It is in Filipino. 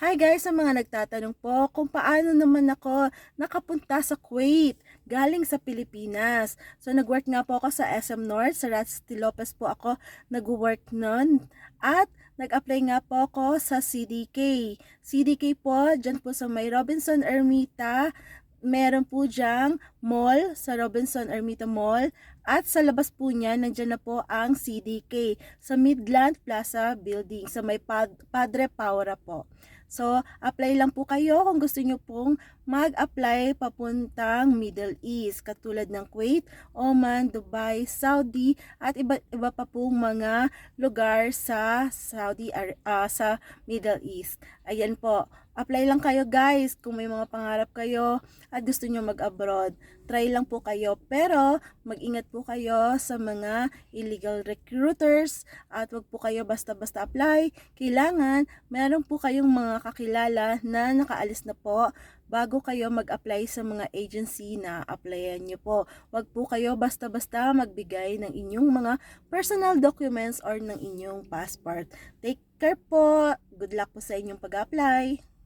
Hi guys, sa mga nagtatanong po kung paano naman ako nakapunta sa Kuwait galing sa Pilipinas. So nag-work nga po ako sa SM North, sa Rusty Lopez po ako nag-work nun. At nag-apply nga po ako sa CDK. CDK po, dyan po sa may Robinson Ermita, meron po diyang mall sa Robinson Ermita Mall at sa labas po niya nandiyan na po ang CDK sa Midland Plaza Building sa may Pad- Padre Paura po. So, apply lang po kayo kung gusto nyo pong mag-apply papuntang Middle East, katulad ng Kuwait, Oman, Dubai, Saudi, at iba, iba pa pong mga lugar sa Saudi, ah, sa Middle East. Ayan po, apply lang kayo guys kung may mga pangarap kayo at gusto nyo mag-abroad. Try lang po kayo, pero mag-ingat po kayo sa mga illegal recruiters at wag po kayo basta-basta apply. Kailangan meron po kayong mga kakilala na nakaalis na po bago kayo mag-apply sa mga agency na applyan nyo po. Wag po kayo basta-basta magbigay ng inyong mga personal documents or ng inyong passport. Take care po. Good luck po sa inyong pag-apply.